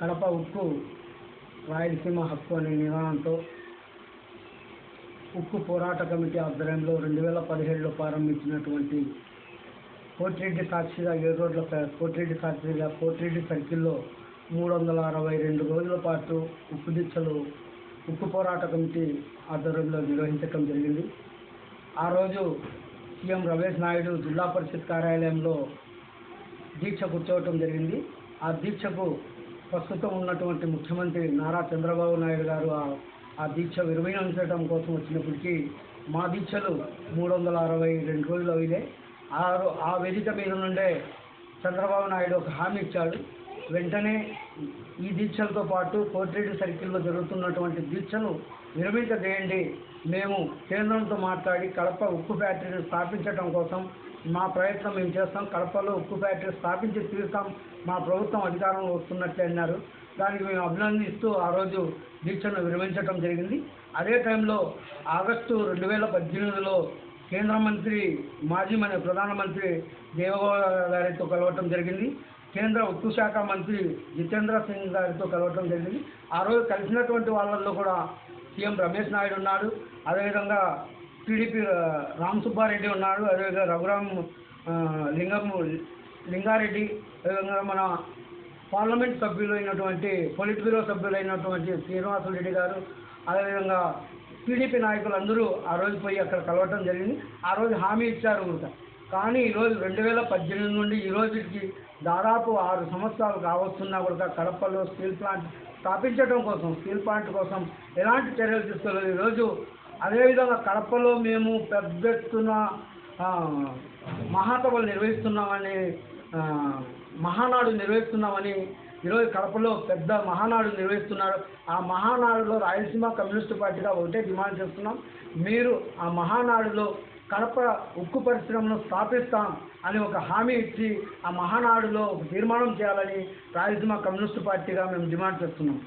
కడప ఉక్కు రాయలసీమ హక్కు అనే నినాదంతో ఉక్కు పోరాట కమిటీ ఆధ్వర్యంలో రెండు వేల పదిహేడులో ప్రారంభించినటువంటి కోటిరెడ్డి సాక్షిగా ఏడు రోడ్ల ప- కోటిరెడ్డి సాక్షిగా కోటిరెడ్డి సర్కిల్లో మూడు వందల అరవై రెండు రోజుల పాటు ఉక్కు దీక్షలు ఉక్కు పోరాట కమిటీ ఆధ్వర్యంలో నిర్వహించడం జరిగింది. ఆ రోజు సీఎం రమేష్ నాయుడు జిల్లా పరిషత్ కార్యాలయంలో దీక్ష కూర్చోవటం జరిగింది. ఆ దీక్షకు ప్రస్తుతం ఉన్నటువంటి ముఖ్యమంత్రి నారా చంద్రబాబు నాయుడు గారు ఆ- ఆ దీక్ష విరమించడం కోసం వచ్చినప్పటికీ మా దీక్షలు మూడు వందల అరవై రెండు రోజులు అవిదే ఆ ఆ వేదిక మీద నుండే చంద్రబాబు నాయుడు ఒక హామీ ఇచ్చాడు. వెంటనే ఈ దీక్షలతో పాటు కోటిరెడ్డి సర్కిల్లో జరుగుతున్నటువంటి దీక్షను విరమింపజేయండి మేము కేంద్రంతో మాట్లాడి కడప ఉక్కు ఫ్యాక్టరీని స్థాపించడం కోసం మా ప్రయత్నం మేము చేస్తాం. కడపలో ఉక్కు ఫ్యాక్టరీ స్థాపించి తీరుతాం. మా ప్రభుత్వం అధికారంలో వస్తున్నట్లే అన్నారు. దానికి మేము అభినందిస్తూ ఆ రోజు దీక్షను విరమించడం జరిగింది. అదే టైంలో ఆగస్టు రెండు వేల పద్దెనిమిదిలో కేంద్ర మంత్రి మాజీ మన ప్రధానమంత్రి దేవగౌడ గారితో కలవటం జరిగింది. కేంద్ర ఉక్కు శాఖ మంత్రి జితేంద్ర సింగ్ గారితో కలవటం జరిగింది. ఆ రోజు కలిసినటువంటి వాళ్ళల్లో కూడా సీఎం రమేష్ నాయుడు ఉన్నాడు అదేవిధంగా టీడీపీ రామ్ సుబ్బారెడ్డి ఉన్నాడు అదేవిధంగా రఘురామ్ లింగం లింగారెడ్డి అదేవిధంగా మన పార్లమెంట్ సభ్యులైనటువంటి పొలిట్ బ్యూరో సభ్యులైనటువంటి శ్రీనివాసులు రెడ్డి గారు అదేవిధంగా టీడీపీ నాయకులందరూ ఆ రోజు పోయి అక్కడ కలవటం జరిగింది. ఆ రోజు హామీ ఇచ్చారు కూడా కానీ ఈరోజు రెండు వేల పద్దెనిమిది నుండి ఈ రోజుకి దాదాపు ఆరు సంవత్సరాలు కావస్తున్నా కూడా కడపలో స్టీల్ ప్లాంట్ స్థాపించడం కోసం స్టీల్ ప్లాంట్ కోసం ఎలాంటి చర్యలు తీసుకోలేదు. ఈరోజు అదేవిధంగా కడపలో మేము పెద్ద ఎత్తున మహాసభలు నిర్వహిస్తున్నామని మహానాడు నిర్వహిస్తున్నామని ఈరోజు కడపలో పెద్ద మహానాడు నిర్వహిస్తున్నారు. ఆ మహానాడులో రాయలసీమ కమ్యూనిస్ట్ పార్టీగా ఒకటే డిమాండ్ చేస్తున్నాం. మీరు ఆ మహానాడులో కడప ఉక్కు పరిశ్రమను స్థాపిస్తాం అని ఒక హామీ ఇచ్చి ఆ మహానాడులో ఒక తీర్మానం చేయాలని రాయలసీమ కమ్యూనిస్ట్ పార్టీగా మేము డిమాండ్ చేస్తున్నాం.